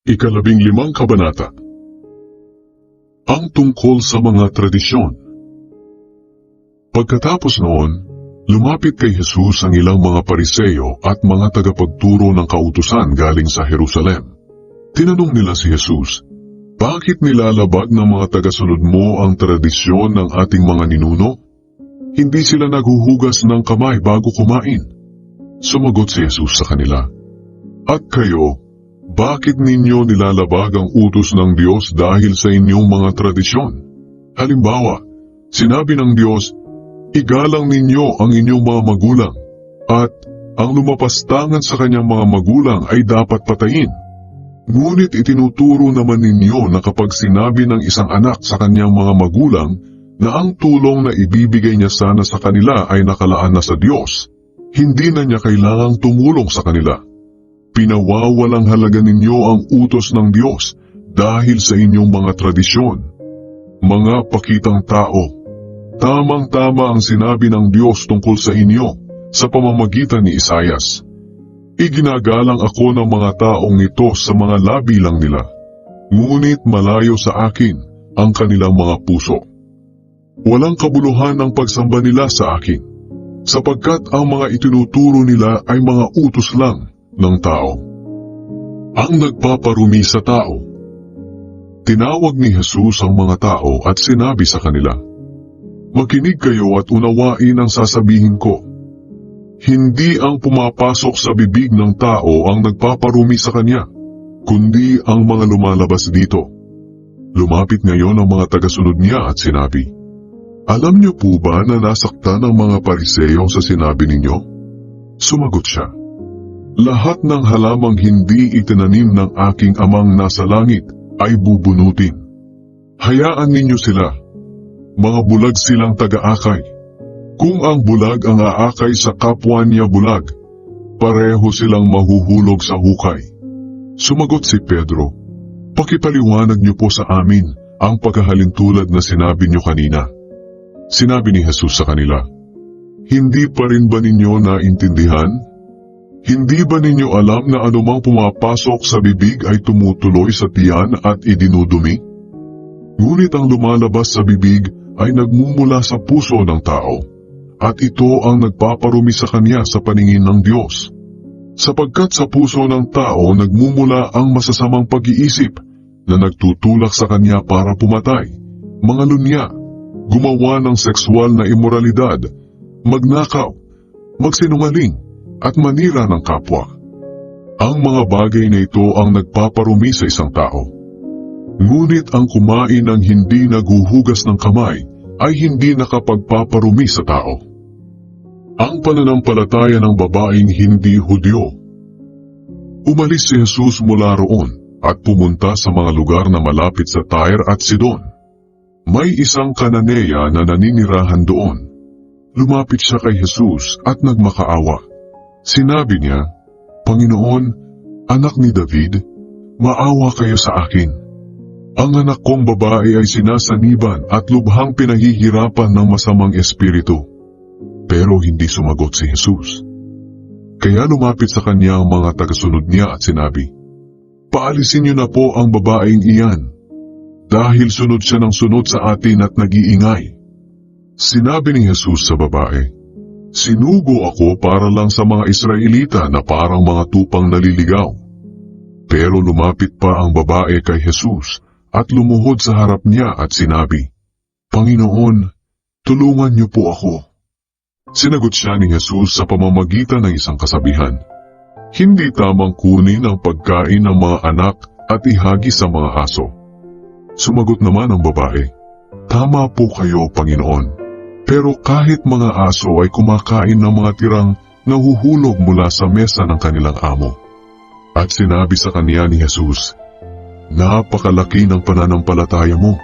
Ikalabing limang kabanata Ang tungkol sa mga tradisyon Pagkatapos noon, lumapit kay Jesus ang ilang mga pariseyo at mga tagapagturo ng kautusan galing sa Jerusalem. Tinanong nila si Jesus, Bakit nilalabag ng mga tagasunod mo ang tradisyon ng ating mga ninuno? Hindi sila naghuhugas ng kamay bago kumain. Sumagot si Jesus sa kanila, At kayo, bakit ninyo nilalabag ang utos ng Diyos dahil sa inyong mga tradisyon? Halimbawa, sinabi ng Diyos, Igalang ninyo ang inyong mga magulang, at ang lumapastangan sa kanyang mga magulang ay dapat patayin. Ngunit itinuturo naman ninyo na kapag sinabi ng isang anak sa kanyang mga magulang na ang tulong na ibibigay niya sana sa kanila ay nakalaan na sa Diyos, hindi na niya kailangang tumulong sa kanila. Pinawawalang halaga ninyo ang utos ng Diyos dahil sa inyong mga tradisyon. Mga pakitang tao, tamang-tama ang sinabi ng Diyos tungkol sa inyo sa pamamagitan ni Isayas. Iginagalang ako ng mga taong ito sa mga labi lang nila, ngunit malayo sa akin ang kanilang mga puso. Walang kabuluhan ang pagsamba nila sa akin, sapagkat ang mga itinuturo nila ay mga utos lang ng tao. Ang nagpaparumi sa tao. Tinawag ni Jesus ang mga tao at sinabi sa kanila, Makinig kayo at unawain ang sasabihin ko. Hindi ang pumapasok sa bibig ng tao ang nagpaparumi sa kanya, kundi ang mga lumalabas dito. Lumapit ngayon ang mga tagasunod niya at sinabi, Alam niyo po ba na nasaktan ang mga pariseyo sa sinabi ninyo? Sumagot siya, Lahat ng halamang hindi itinanim ng aking amang nasa langit ay bubunutin. Hayaan ninyo sila, mga bulag silang taga-akay. Kung ang bulag ang aakay sa kapwa niya bulag, pareho silang mahuhulog sa hukay. Sumagot si Pedro, Pakipaliwanag niyo po sa amin ang pagkahalintulad na sinabi niyo kanina. Sinabi ni Jesus sa kanila, Hindi pa rin ba ninyo naintindihan? Hindi ba ninyo alam na anumang pumapasok sa bibig ay tumutuloy sa tiyan at idinudumi? Ngunit ang lumalabas sa bibig ay nagmumula sa puso ng tao, at ito ang nagpaparumi sa kanya sa paningin ng Diyos. Sapagkat sa puso ng tao nagmumula ang masasamang pag-iisip na nagtutulak sa kanya para pumatay, mga lunya, gumawa ng sexual na imoralidad, magnakaw, magsinungaling, at manira ng kapwa. Ang mga bagay na ito ang nagpaparumi sa isang tao. Ngunit ang kumain ng hindi naghuhugas ng kamay ay hindi nakapagpaparumi sa tao. Ang pananampalataya ng babaeng hindi Hudyo. Umalis si Jesus mula roon at pumunta sa mga lugar na malapit sa Tyre at Sidon. May isang kananeya na naninirahan doon. Lumapit siya kay Jesus at nagmakaawa. Sinabi niya, Panginoon, anak ni David, maawa kayo sa akin. Ang anak kong babae ay sinasaniban at lubhang pinahihirapan ng masamang espiritu. Pero hindi sumagot si Jesus. Kaya lumapit sa kanya ang mga tagasunod niya at sinabi, Paalisin niyo na po ang babaeng iyan, dahil sunod siya ng sunod sa atin at nag-iingay. Sinabi ni Jesus sa babae, Sinugo ako para lang sa mga Israelita na parang mga tupang naliligaw. Pero lumapit pa ang babae kay Jesus at lumuhod sa harap niya at sinabi, Panginoon, tulungan niyo po ako. Sinagot siya ni Jesus sa pamamagitan ng isang kasabihan. Hindi tamang kunin ang pagkain ng mga anak at ihagi sa mga aso. Sumagot naman ang babae, Tama po kayo, Panginoon. Pero kahit mga aso ay kumakain ng mga tirang nahuhulog mula sa mesa ng kanilang amo. At sinabi sa kanya ni Jesus, Napakalaki ng pananampalataya mo.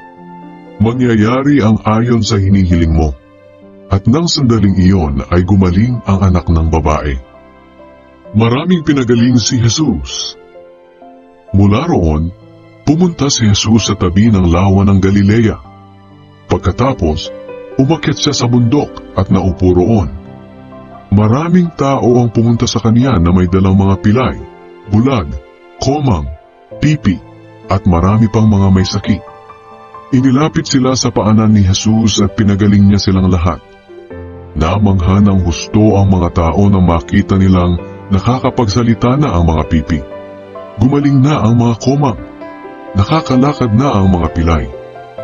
Mangyayari ang ayon sa hinihiling mo. At nang sandaling iyon ay gumaling ang anak ng babae. Maraming pinagaling si Jesus. Mula roon, pumunta si Jesus sa tabi ng lawa ng Galilea. Pagkatapos, umakyat siya sa bundok at naupo roon. Maraming tao ang pumunta sa kanya na may dalang mga pilay, bulag, komang, pipi, at marami pang mga may sakit. Inilapit sila sa paanan ni Jesus at pinagaling niya silang lahat. Namangha ng husto ang mga tao nang makita nilang nakakapagsalita na ang mga pipi. Gumaling na ang mga komang, nakakalakad na ang mga pilay,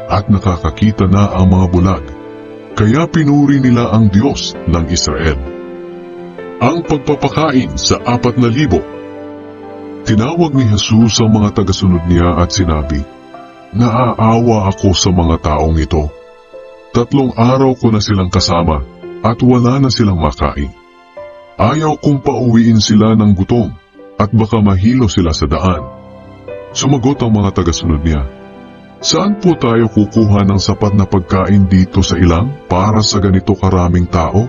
at nakakakita na ang mga bulag. Kaya pinuri nila ang Diyos ng Israel. Ang pagpapakain sa apat na libo. Tinawag ni Jesus ang mga tagasunod niya at sinabi, Naaawa ako sa mga taong ito. Tatlong araw ko na silang kasama at wala na silang makain. Ayaw kong pauwiin sila ng gutom at baka mahilo sila sa daan. Sumagot ang mga tagasunod niya, Saan po tayo kukuha ng sapat na pagkain dito sa ilang para sa ganito karaming tao?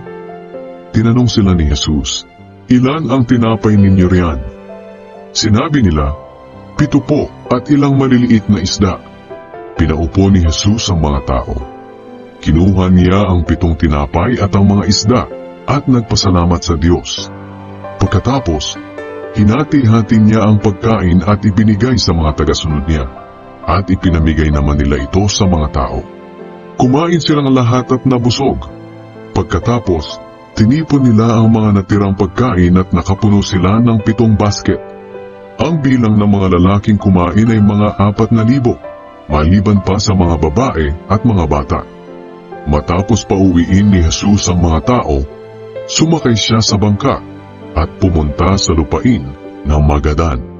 Tinanong sila ni Jesus, Ilan ang tinapay ninyo riyan? Sinabi nila, Pito po at ilang maliliit na isda. Pinaupo ni Jesus ang mga tao. Kinuha niya ang pitong tinapay at ang mga isda at nagpasalamat sa Diyos. Pagkatapos, hinati-hati niya ang pagkain at ibinigay sa mga tagasunod niya at ipinamigay naman nila ito sa mga tao. Kumain silang lahat at nabusog. Pagkatapos, tinipon nila ang mga natirang pagkain at nakapuno sila ng pitong basket. Ang bilang ng mga lalaking kumain ay mga apat na libo, maliban pa sa mga babae at mga bata. Matapos pauwiin ni Jesus ang mga tao, sumakay siya sa bangka at pumunta sa lupain ng Magadan.